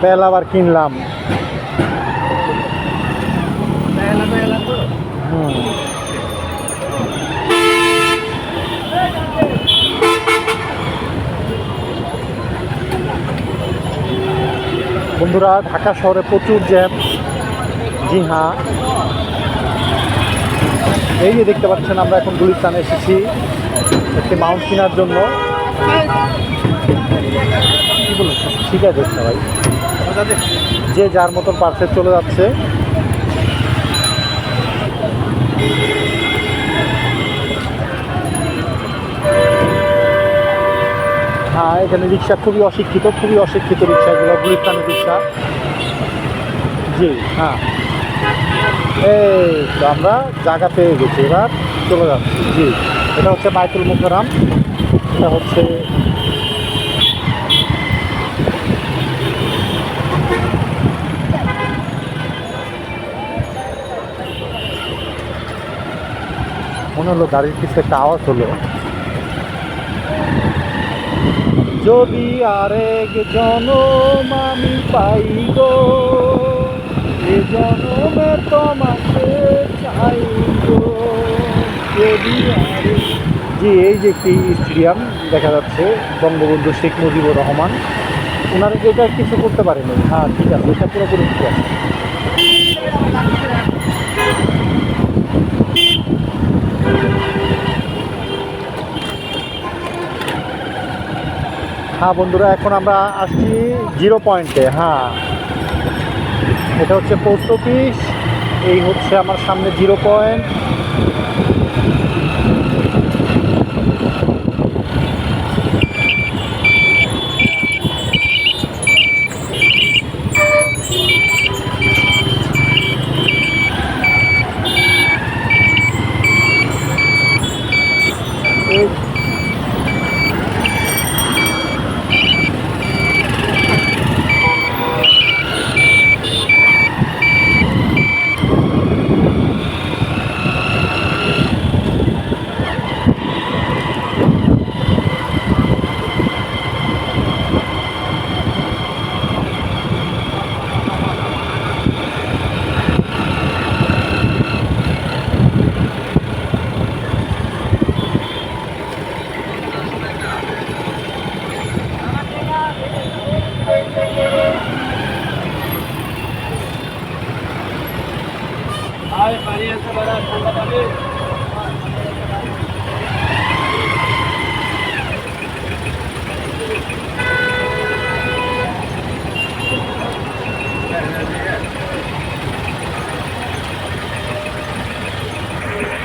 তেল আবার কিনলাম। বন্ধুরা, ঢাকা শহরে প্রচুর জ্যাম জি হ্যাঁ এই যে দেখতে পাচ্ছেন, আমরা এখন গুলিস্তানে এসেছি একটি মাউন্ট কেনার জন্য। ঠিক আছে ভাই। যে যার মতন পার্সেল চলে যাচ্ছে। হ্যাঁ এখানে রিক্সা খুবই অশিক্ষিত খুবই অশিক্ষিত রিক্সা এগুলো, গুলিস্তানের রিক্সা। জি হ্যাঁ। এই আমরা জায়গা পেয়ে গেছি এবার, চলে যাচ্ছি। জি, এটা হচ্ছে বাইতুল মুখারাম এটা হচ্ছে মনে হলো গাড়ির কিছু একটা আওয়াজ হলো। যদি আরেক জনম আমি পাই গো, এ জনমে তোমাকে চাই গো। যদি জি, এই যে একটি স্টেডিয়াম দেখা যাচ্ছে, বঙ্গবন্ধু শেখ মুজিবুর রহমান। ওনারা এটা কিছু করতে পারেনি? হ্যাঁ ঠিক আছে, এটা পুরোপুরি ঠিক আছে। হ্যাঁ বন্ধুরা, এখন আমরা আসছি জিরো পয়েন্টে হ্যাঁ। এটা হচ্ছে পোস্ট অফিস এই হচ্ছে আমার সামনে জিরো পয়েন্ট। এই পানি আছে ঠান্ডা পানি